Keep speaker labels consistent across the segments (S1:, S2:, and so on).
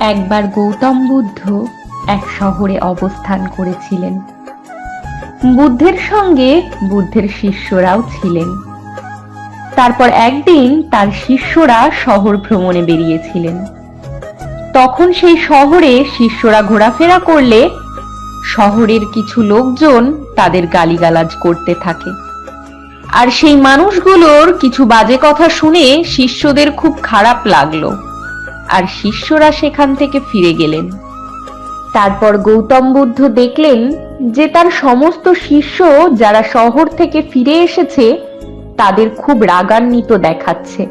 S1: একবার গৌতম বুদ্ধ এক শহরে অবস্থান করেছিলেন। বুদ্ধের সঙ্গে বুদ্ধের শিষ্যরাও ছিলেন। তারপর একদিন তার শিষ্যরা শহর ভ্রমণে বেরিয়েছিলেন। তখন সেই শহরে শিষ্যরা ঘোরাফেরা করলে শহরের কিছু লোকজন তাদের গালিগালাজ করতে থাকে। আর সেই মানুষগুলোর কিছু বাজে কথা শুনে শিষ্যদের খুব খারাপ লাগল। আর শিষ্যরা সেখান থেকে ফিরে গেলেন। তারপর গৌতম বুদ্ধ দেখলেন যে তার সমস্ত শিষ্য যারা শহর থেকে ফিরে এসেছে, তাদের খুব রাগান্বিত দেখাচ্ছে।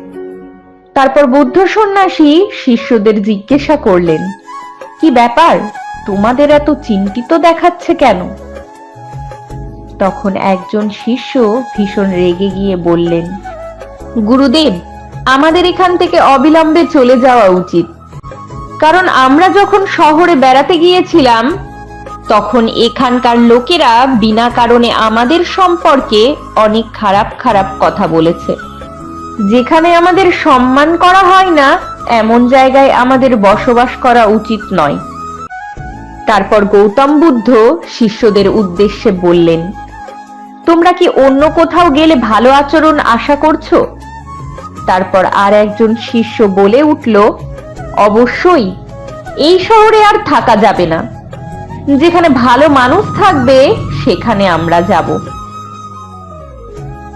S1: তারপর বুদ্ধ সন্ন্যাসী শিষ্যদের জিজ্ঞাসা করলেন, কি ব্যাপার? তোমাদের এত চিন্তিত দেখাচ্ছে কেন? তখন একজন শিষ্য ভীষণ রেগে গিয়ে বললেন, গুরুদেব আমাদের এখান থেকে অবিলম্বে চলে যাওয়া উচিত। কারণ আমরা যখন শহরে বেড়াতে গিয়েছিলাম, তখন এখানকার লোকেরা বিনা কারণে আমাদের সম্পর্কে অনেক খারাপ খারাপ কথা বলেছে। যেখানে আমাদের সম্মান করা হয় না, এমন জায়গায় আমাদের বসবাস করা উচিত নয়। তারপর গৌতম বুদ্ধ শিষ্যদের উদ্দেশ্যে বললেন, তোমরা কি অন্য কোথাও গেলে ভালো আচরণ আশা করছ? তারপর আর একজন শিষ্য বলে উঠল, অবশ্যই, এই শহরে আর থাকা যাবে না। যেখানে ভালো মানুষ থাকবে, সেখানে আমরা যাব।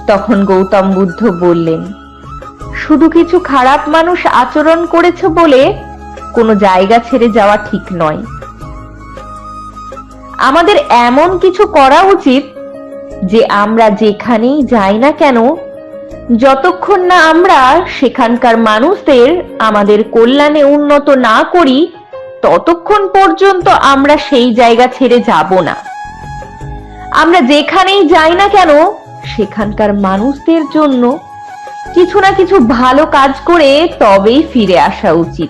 S1: তখন গৌতম বুদ্ধ বললেন, শুধু কিছু খারাপ মানুষ আচরণ করেছে বলে কোনো জায়গা ছেড়ে যাওয়া ঠিক নয়। আমাদের এমন কিছু করা উচিত যে আমরা যেখানেই যাই না কেন যতক্ষণ না আমরা সেখানকার মানুষদের আমাদের কল্যাণে উন্নত না করি, ততক্ষণ পর্যন্ত আমরা সেই জায়গা ছেড়ে যাব না। আমরা যেখানেই যাই না কেন, সেখানকার মানুষদের জন্য কিছু না কিছু ভালো কাজ করে তবেই ফিরে আসা উচিত।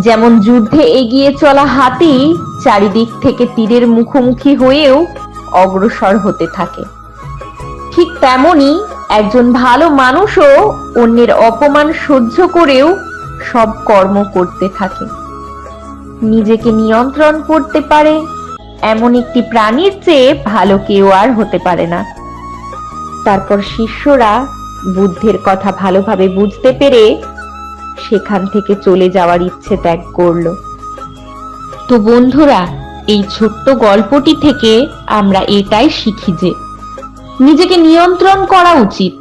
S1: যেমন যুদ্ধে এগিয়ে চলা হাতি চারিদিক থেকে তীরের মুখোমুখি হয়েও অগ্রসর হতে থাকে। ঠিক তেমনি একজন ভালো মানুষও অন্যের অপমান সহ্য করেও সব কর্ম করতে থাকে। নিজেকে নিয়ন্ত্রণ করতে পারে এমন একটি প্রাণীর চেয়ে ভালো কেউ আর হতে পারে না। তারপর শিষ্যরা বুদ্ধের কথা ভালোভাবে বুঝতে পেরে সেখান থেকে চলে যাওয়ার ইচ্ছে ত্যাগ করল। তো বন্ধুরা, এই ছোট্ট গল্পটি থেকে আমরা এটাই শিখি যে নিজেকে নিয়ন্ত্রণ করা উচিত,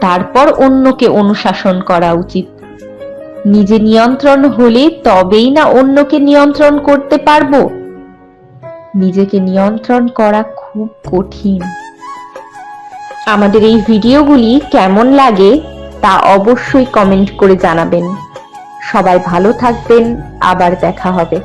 S1: তারপর অন্যকে অনুশাসন করা উচিত। নিজে নিয়ন্ত্রণ হলে তবেই না অন্যকে নিয়ন্ত্রণ করতে পারব। নিজেকে নিয়ন্ত্রণ করা খুব কঠিন। আমাদের এই ভিডিওগুলি কেমন লাগে তা অবশ্যই কমেন্ট করে জানাবেন। সবাই ভালো থাকবেন, আবার দেখা হবে।